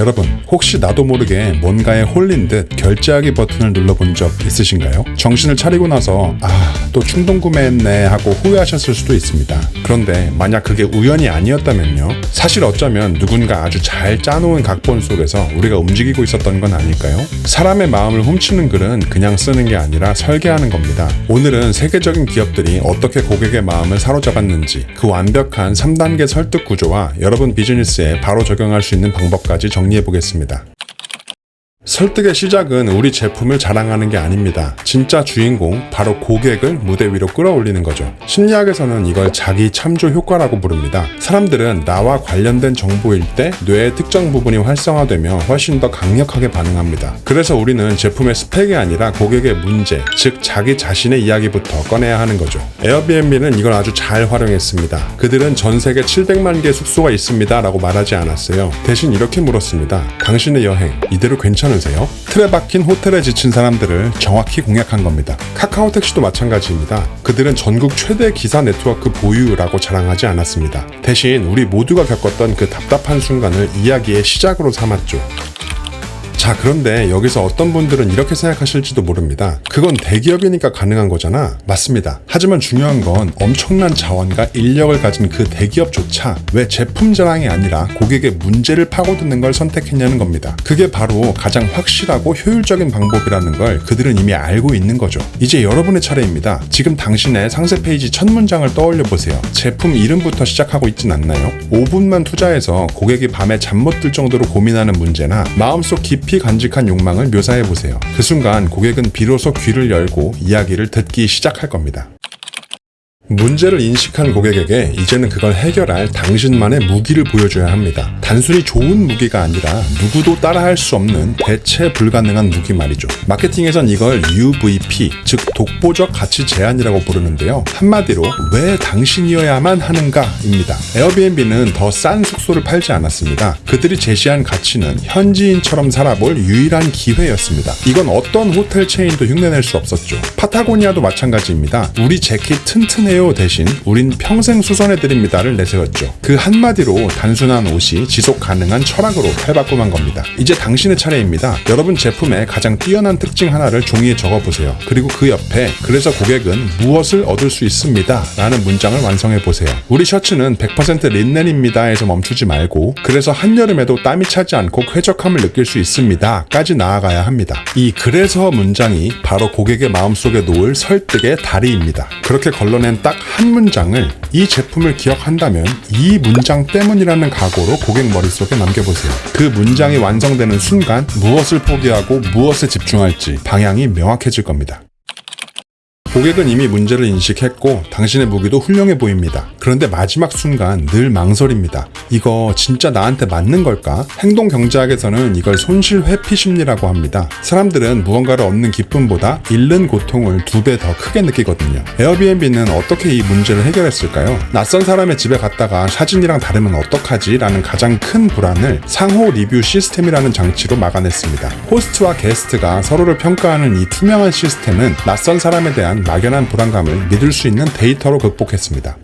여러분, 혹시 나도 모르게 뭔가에 홀린 듯 결제하기 버튼을 눌러본 적 있으신가요? 정신을 차리고 나서 아, 또 충동 구매했네 하고 후회하셨을 수도 있습니다. 그런데 만약 그게 우연이 아니었다면요? 사실 어쩌면 누군가 아주 잘 짜놓은 각본 속에서 우리가 움직이고 있었던 건 아닐까요? 사람의 마음을 훔치는 글은 그냥 쓰는 게 아니라 설계하는 겁니다. 오늘은 세계적인 기업들이 어떻게 고객의 마음을 사로잡았는지 그 완벽한 3단계 설득 구조와 여러분 비즈니스에 바로 적용할 수 있는 방법까지 정리해 보겠습니다. 설득의 시작은 우리 제품을 자랑하는 게 아닙니다. 진짜 주인공, 바로 고객을 무대 위로 끌어올리는 거죠. 심리학에서는 이걸 자기 참조 효과라고 부릅니다. 사람들은 나와 관련된 정보일 때 뇌의 특정 부분이 활성화되며 훨씬 더 강력하게 반응합니다. 그래서 우리는 제품의 스펙이 아니라 고객의 문제, 즉 자기 자신의 이야기부터 꺼내야 하는 거죠. 에어비앤비는 이걸 아주 잘 활용했습니다. 그들은 전 세계 700만 개 숙소가 있습니다. 라고 말하지 않았어요. 대신 이렇게 물었습니다. 당신의 여행, 이대로 괜찮 으세요? 틀에 박힌 호텔에 지친 사람들을 정확히 공략한 겁니다. 카카오 택시도 마찬가지입니다. 그들은 전국 최대 기사 네트워크 보유라고 자랑하지 않았습니다. 대신 우리 모두가 겪었던 그 답답한 순간을 이야기의 시작으로 삼았죠. 자, 그런데 여기서 어떤 분들은 이렇게 생각하실지도 모릅니다. 그건 대기업이니까 가능한 거잖아. 맞습니다. 하지만 중요한 건 엄청난 자원과 인력을 가진 그 대기업조차 왜 제품 자랑이 아니라 고객의 문제를 파고드는 걸 선택했냐는 겁니다. 그게 바로 가장 확실하고 효율적인 방법이라는 걸 그들은 이미 알고 있는 거죠. 이제 여러분의 차례입니다. 지금 당신의 상세 페이지 첫 문장을 떠올려 보세요. 제품 이름부터 시작하고 있진 않나요? 5분만 투자해서 고객이 밤에 잠 못 들 정도로 고민하는 문제나 마음속 깊이 간직한 욕망을 묘사해 보세요. 그 순간 고객은 비로소 귀를 열고 이야기를 듣기 시작할 겁니다. 문제를 인식한 고객에게 이제는 그걸 해결할 당신만의 무기를 보여줘야 합니다. 단순히 좋은 무기가 아니라 누구도 따라할 수 없는 대체 불가능한 무기 말이죠. 마케팅에선 이걸 UVP, 즉 독보적 가치 제한이라고 부르는데요. 한마디로 왜 당신이어야만 하는가입니다. 에어비앤비는 더 싼 숙소를 팔지 않았습니다. 그들이 제시한 가치는 현지인처럼 살아볼 유일한 기회였습니다. 이건 어떤 호텔 체인도 흉내낼 수 없었죠. 파타고니아도 마찬가지입니다. 우리 재킷 튼튼해요 대신 우린 평생 수선해드립니다를 내세웠죠. 그 한마디로 단순한 옷이 지속 가능한 철학으로 탈바꿈한 겁니다. 이제 당신의 차례입니다. 여러분 제품의 가장 뛰어난 특징 하나를 종이에 적어보세요. 그리고 그 옆에 그래서 고객은 무엇을 얻을 수 있습니다. 라는 문장을 완성해 보세요. 우리 셔츠는 100% 린넨입니다 에서 멈추지 말고 그래서 한여름에도 땀이 차지 않고 쾌적함을 느낄 수 있습니다. 까지 나아가야 합니다. 이 그래서 문장이 바로 고객의 마음속에 놓을 설득의 다리입니다. 그렇게 걸러낸 딱 한 문장을 이 제품을 기억한다면 이 문장 때문이라는 각오로 고객 머릿속에 남겨보세요. 그 문장이 완성되는 순간 무엇을 포기하고 무엇에 집중할지 방향이 명확해질 겁니다. 고객은 이미 문제를 인식했고 당신의 무기도 훌륭해 보입니다. 그런데 마지막 순간 늘 망설입니다. 이거 진짜 나한테 맞는 걸까? 행동 경제학에서는 이걸 손실 회피 심리라고 합니다. 사람들은 무언가를 얻는 기쁨보다 잃는 고통을 두 배 더 크게 느끼거든요. 에어비앤비는 어떻게 이 문제를 해결했을까요? 낯선 사람의 집에 갔다가 사진이랑 다르면 어떡하지? 라는 가장 큰 불안을 상호 리뷰 시스템이라는 장치로 막아냈습니다. 호스트와 게스트가 서로를 평가하는 이 투명한 시스템은 낯선 사람에 대한 막연한 불안감을 믿을 수 있는 데이터로 극복했습니다.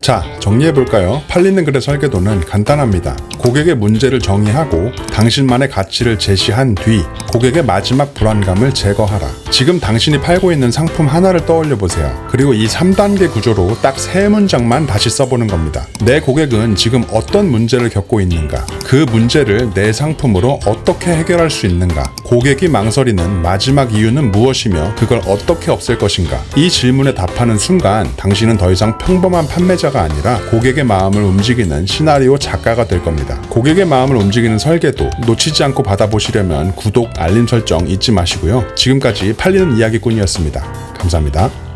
자, 정리해볼까요? 팔리는 글의 설계도는 간단합니다. 고객의 문제를 정의하고 당신만의 가치를 제시한 뒤 고객의 마지막 불안감을 제거하라. 지금 당신이 팔고 있는 상품 하나를 떠올려 보세요. 그리고 이 3단계 구조로 딱 세 문장만 다시 써보는 겁니다. 내 고객은 지금 어떤 문제를 겪고 있는가? 그 문제를 내 상품으로 어떻게 해결할 수 있는가? 고객이 망설이는 마지막 이유는 무엇이며 그걸 어떻게 없앨 것인가? 이 질문에 답하는 순간 당신은 더 이상 평범한 판매자가 아니라 고객의 마음을 움직이는 시나리오 작가가 될 겁 니다. 고객의 마음을 움직이는 설계도 놓치지 않고 받아보시려면 구독, 알림 설정 잊지 마시고요. 지금까지 팔리는 이야기꾼이었습니다. 감사합니다.